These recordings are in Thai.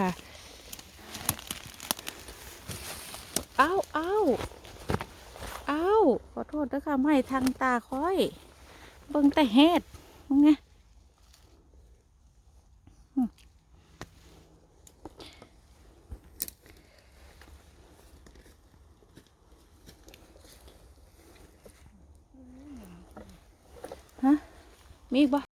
ค่ะ เอ้าเอ้าเอ้าขอโทษด้วยค่ะไม่ทางตาค่อย เบิ่งแต่เฮ็ดมึงไงมฮะ มีอีกบ่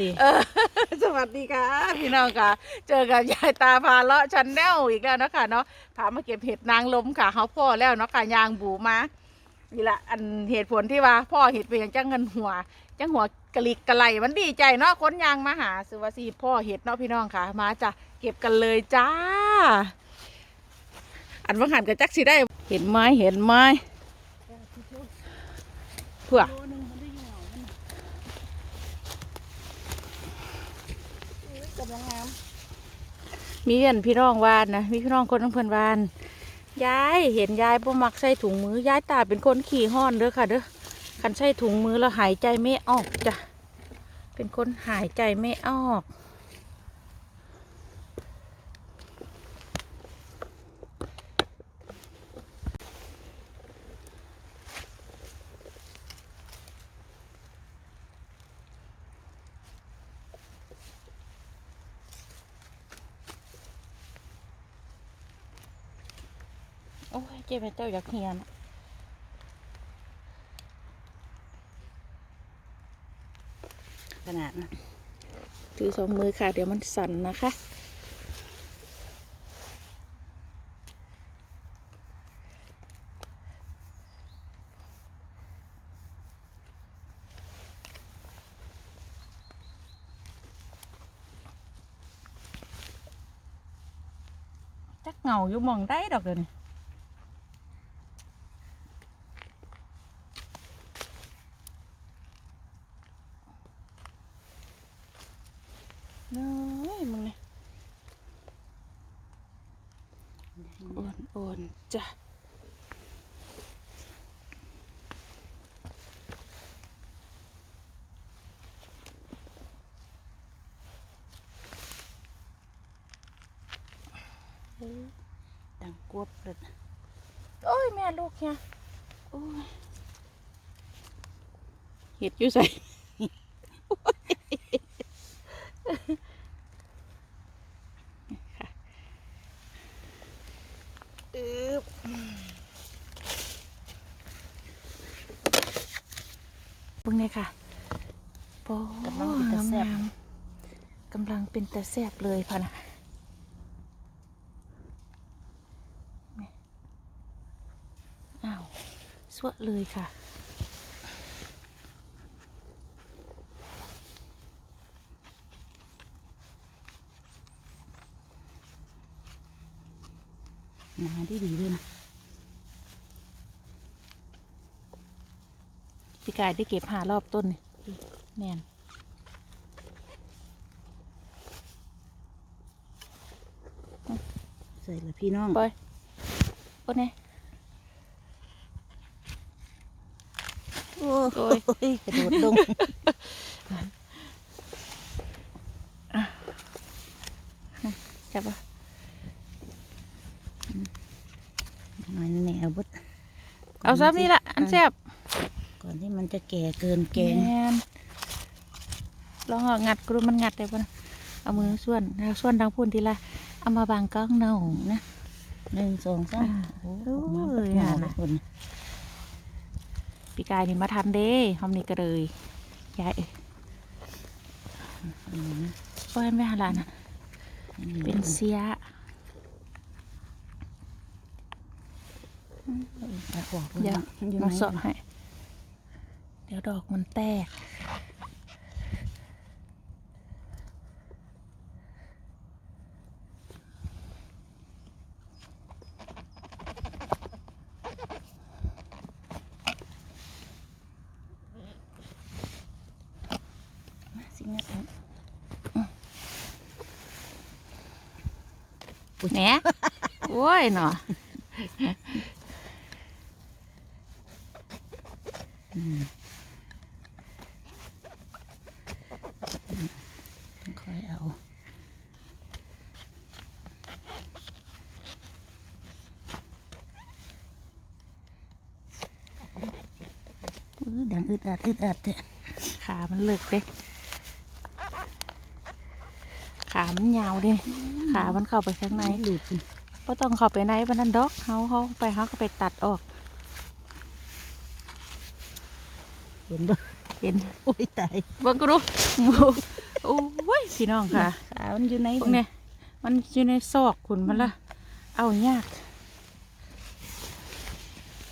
ตีเออสวัสดีค่ะ พี่น้องค่ะ เจอกับยายตาพาเลาะชันแนลอีกแล้วเนาะคะเนาะพามาเก็บเห็ดนางลมค่ะเขาพ่อแล้วเนาะค่ะยางบูมานี่ละอันเหตุผลที่ว่าพ่อเห็ดเป็นอย่างจังเงินหัวจังหัวกะลิกกะไลมันดีใจเนาะค้นยางมาหาสุวาสีพ่อเห็ดเนาะพี่น้องค่ะ มาจ้ะเก็บกันเลยจ้า อันว่าหันกับจักสิได้ เห็นไหมเห็นไหมเพื่อ กำลังงาม มีอันพี่น้องวานนะมีพี่น้องคนทั้งเพื่อนวานยายเห็นยายบ่มักใส่ถุงมือยายตาเป็นคนขี่ห้อนเด้อค่ะเด้อคันใส่ถุงมือแล้วหายใจไม่ออกจ้ะเป็นคนหายใจไม่ออก โอ้ยเจ็บเจ้าอยากเฮียนขนาดนะถือสองมือค่ะ เดี๋ยวมันสั่นนะคะจักเหงาอยู่หมองได้ดอกเดี๋ยวนี้น้อยมึงเนี่ยโอนโอนจ้ะเฮ้ย ดังกวบเลยนะโอ้ย แม่ลูกเนี่ยโอ้ยเห็ดอยู่ใส่ค่ะอึ๊บเบิ่งเลยค่ะโอ้กำลังเป็นตาแซ่บงามๆกำลังเป็นตาแซ่บเลยค่ะนะแม่อ้าว สวดเลยค่ะ มาดีดีเลยนะพี่กายได้เก็บหารอบต้นนี่แม่นใส่เลยพี่น้องปอยโอ้เนี่ย โอ้โอ้ยยกระโดดลงจับปะหน่อยแนวบดเอาซ้ำนี่ละอันแซ่บก่อนที่มันจะแก่เกินแกงแม่นลองเอางัดกรูมันงัดได้ปะนะเอามือส่วนเอาส่วนดังพูนทีละเอามาบางก้องเนานะหนึ่งสองสามอ่าโอ้โอ้ยมาเปิดหน้าอ่าทุก พี่กายนี่มาทันเด้หอมนี่ก็เลยยายเปิ้นไม่ฮานละนะเป็นเสียเดี๋ย่าสอให้ เดี๋ยวดอกมันแตก แหนโอ้ยเนาะค่อยเอาอื้อดังอึดอัดอึดอัดเนี่ยขามันเลิกเด้ขา มันยาวเด้ขามันเข้าไปข้างในหลุดก็ต้องเข้าไปในวันนั้นดอกเขาเขาไปเขาก็ไปตัดออกเห็นบ่เห็นโอ้ยตายเบิ่งก็ดูโอ้ยพี่น้องค่ะขามันอยู่ไหนพวกเนี้ยมันอยู่ในซอกขุนมันละเอายาก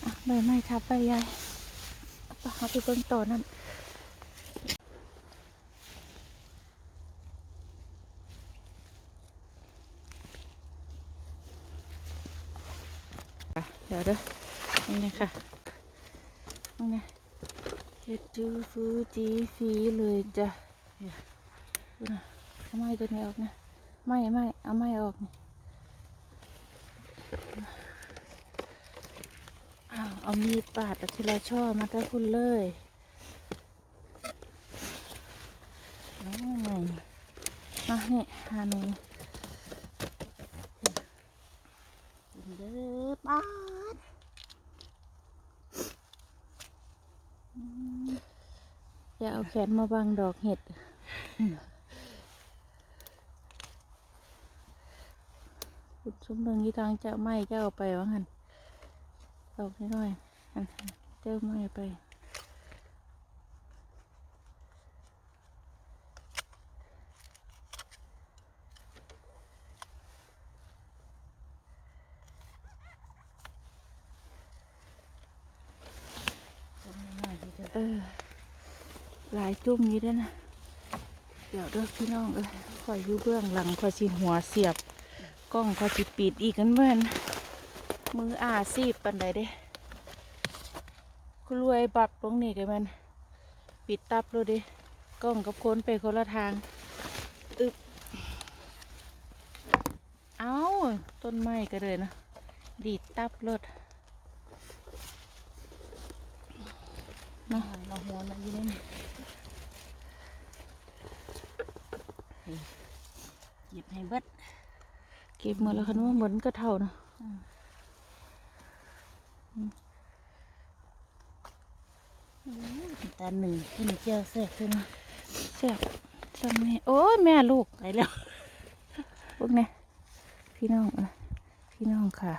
อะใบไม้ทับใบใหญ่เอาไปเอาไปเบิ่งต่อนั่น ดี๋ยวเด้อนี่ไงค่ะนี่ไงเฮ็ดจูฟูจีฟีเลยจ้ะเนี่ยดูนะเอาไมตัวนี้ออกนะ ไม่ไม่เอาไม่ออกนี่อ้าวเอามีดปาดเอาทีละช่อมาได้คุณเลยน้อยมาเนี่หานู เด้อป้าด อย่าเอาแขนมาบังดอกเห็ดขุดชมเรื่องที่ทางจะไหม้จะเอาไปว่าหันดอกน้อยๆอันเจ้าไหม้ไปเออ หลายจุ่มนี้ด้วยนะ เดี๋ยวเด้อพี่น้องเออคอยอยู่เบื้องหลังคอยสิหัวเสียบ กล้องคอยสิปิดอีกกันเมื่อนมืออาซีบปันใดเด้คุณรวยบักตรงนี้กันมัน ปิดตับเลยเด้กล้องกับคนไปคนละทางอึบเอาต้นไม้ก็เลยนะดีดตับรถ เนาะเราหัวมันอยู่ในนี่หยิบให้เบิดเก็บหมาแล้วคันว่าเหมือนกระเท่านะตาหนึ่งขึ้นเจ้าแทรกขึ้นมาแซ่บซ้ำนี่โอ้ยแม่ลูกไปแล้วพวกเนี้ยพี่น้องเออพี่น้องค่ะ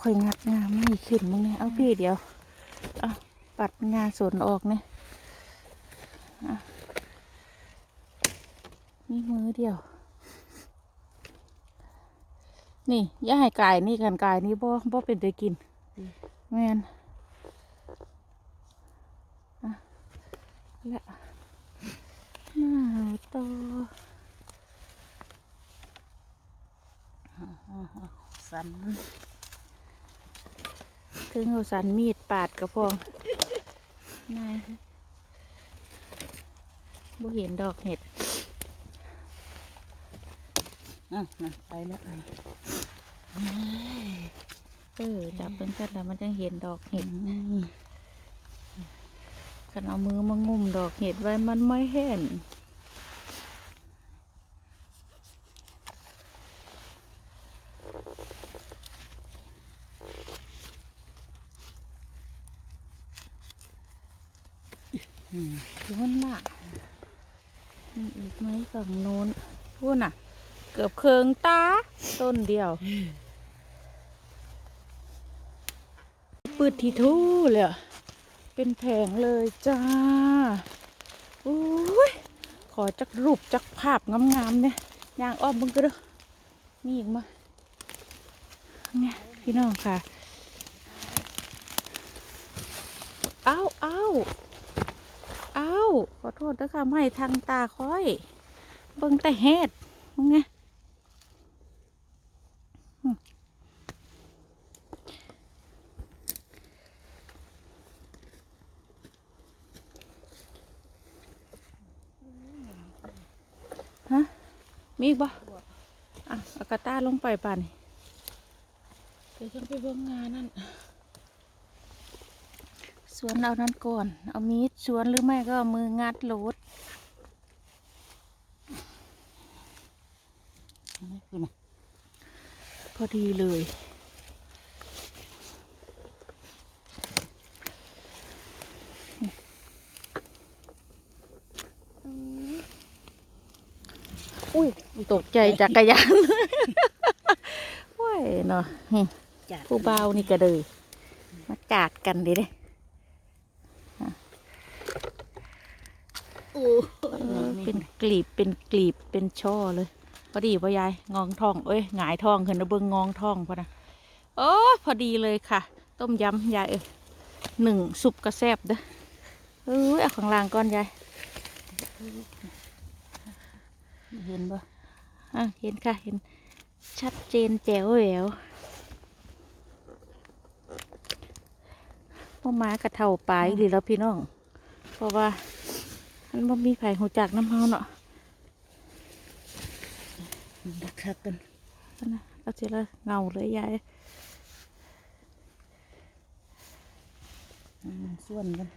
ค่อยงัดงาไม่ขึ้นมึงเนี่ยเอาพี่เดียวเอา ปัดงาสวนออกเนี่ยอ่มีมือเดียว นี่ย่าให้กายนี่กันกายนี่บ่บ่เป็นได้กินแมนอะและมาต่อสันถึงเอาสันมีดปาดกระพอง นายบ่เห็นดอกเห็ดอะนั่นไปแล้วไอ้เออจับเป็นกันแล้วมันจะเห็นดอกเห็ดคันเอามือมางุ่มดอกเห็ดไว้มันไม่เห็น พูดน่ะ เกือบเคืองตา ต้นเดียว ปืดทีทู่เลย เป็นแผงเลยจ้าอุ้ย ขอจักรูปจักภาพงามๆเนี่ยยางอ้อมมึงก็ด้นี่อีกมาเนี่ยพี่น้องค่ะเอาเอาเอาขอโทษนะคะไม่ทางตาค่อย เบิ่งแต่เฮ็ดมึงไงอืมฮะ มีอีกบ่อะเอากระต้าลงไปป่านนี่เดี๋ยวฉันไปเบิ่งงานนั่นสวนเอานั้นก่อน เอามีดสวนหรือไม่ก็เอามืองัดโหลด คือนะ พอดีเลยอุ้ยตกใจจักรยานว้ยเนาะหึจัดผู้เบาวนี่ก็เลยมาจาดกันดิเด้โอ้เออเป็นกลีบเป็นกลีบเป็นช่อเลยพ อดีป่ะยายงองทองเอ้ยหงายทองขึ้นนะเบิ้งงองทองพอนะโอ้พอดีเลยค่ะ ต้มยำยายเอ้ยหนึ่งสุปกระแซบเด้อเอ้ยเอาข้างล่างก่อนยายเห็นปะอะเห็นค่ะเห็นชัดเจนแจ๋วแหววพ่อม้ากระเท่าปลายดีแล้วพี่น้อง เพราะว่ามันบ่มีไผหูจักน้ำเฮาเนาะดัก คักกันนั่นนะเอาเจละเงาเลยยายอืมส่วนกัน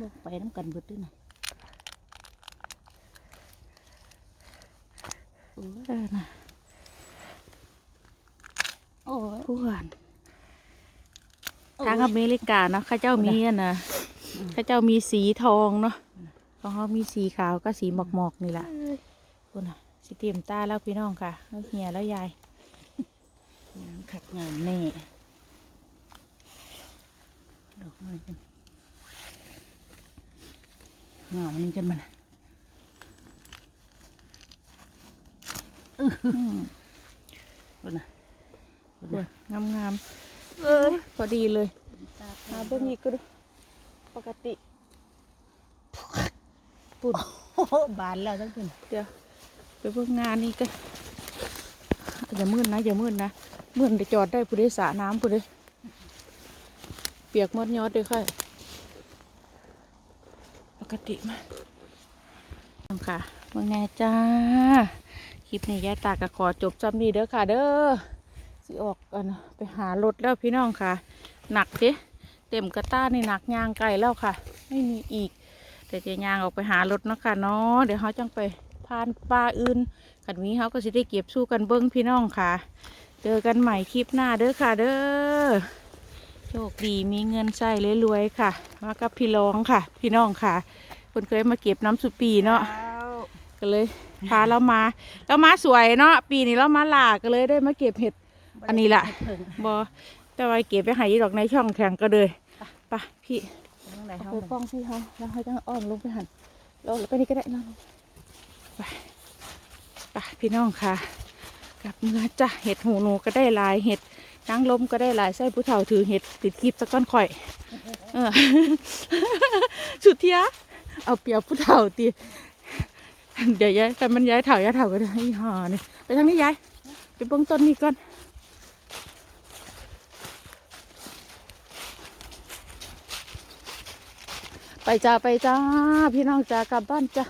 ลกไปน้ำกันเบิดด้วยนะเออนะโอ้ยผู้อ่านทางอเมริกาเนาะเข้าเจ้ามีอะนะเข้าเจ้ามีสีทองเนาะของเขามีสีขาวก็สีหมอกหมอกๆนี่แหละคุณน่ะ สีเตรียมตาแล้วพี่น้องค่ะแล้วเหียแล้วยายงามคักงามแน่ดอกไม้กันงามนี่กันมันอืมคนน่ะคนสวน่ะยงามงามๆเออพอดีเลยหาเบิ่งอีกก็ดูปกติปุ่นโอ้โหบานแล้วทั้งคืนเดี๋ยวไป เบิ่งงานนี่กันอย่ามืดนะอย่ามืดนะมืดจะจอดได้ผู้โดยสรน้ำผู้โดยเปียกมดยอดเลยค่ะปกติมากค่ะเมื่อไงจ้าคลิปนี้ยายตาก็ขอจบจำนี้เด้อค่ะ เด้อสิออกกันไปหารถแล้วพี่น้องค่ะ หนักดิเต็มกระต้านี่หนักยางไก่แล้วค่ะ ไม่มีอีก แต่จะยางออกไปหารถเนาะค่ะเนาะเดี๋ยวเขาจังไป พานปลาอื่นขันนี้เขาก็สิได้เก็บสู้กันเบิ้งพี่น้องค่ะ เจอกันใหม่คลิปหน้าเด้อค่ะ เด้อโชคดีมีเงินใช้รวยๆค่ะ มากับพี่รองค่ะ พี่น้องค่ะ คนเคยมาเก็บน้ำสุปีเนาะก็เลยพาเรามาเรามาสวยเนาะปีนี้เรามาหลากก็เลยได้มาเก็บเห็ดอันนี้ล่ะบอแต่ว่าเก็บไปใหายดอกในช่องแข็งก็เลยไปะพี่ทั้งไหนเอาเขาไปป้องพี่เขาแล้วเขาจะอ้อมลงไปหันเราไปนี่ก็ได้นะ ไปไปพี่น้องค่ะกลับเมื่อจ้ะเห็ดหูหนูก็ได้ลายเห็ดนางลมก็ได้ลายไส้ผู้เฒ่าถือเห็ดติดคลิปสักก้อนข่อยสุดเทียเอาเปียบผู้เฒ่าตีเดี๋ยวย้ายแต่มันย้ายเฒ่าย้ายเฒ่าก็ได้ห่านี่ไปทางนี้ย้ายไปเบื้องต้นนี้ก่อนไปจ้าไปจ้าพี่น้องจ้ากลับบ้านจ้า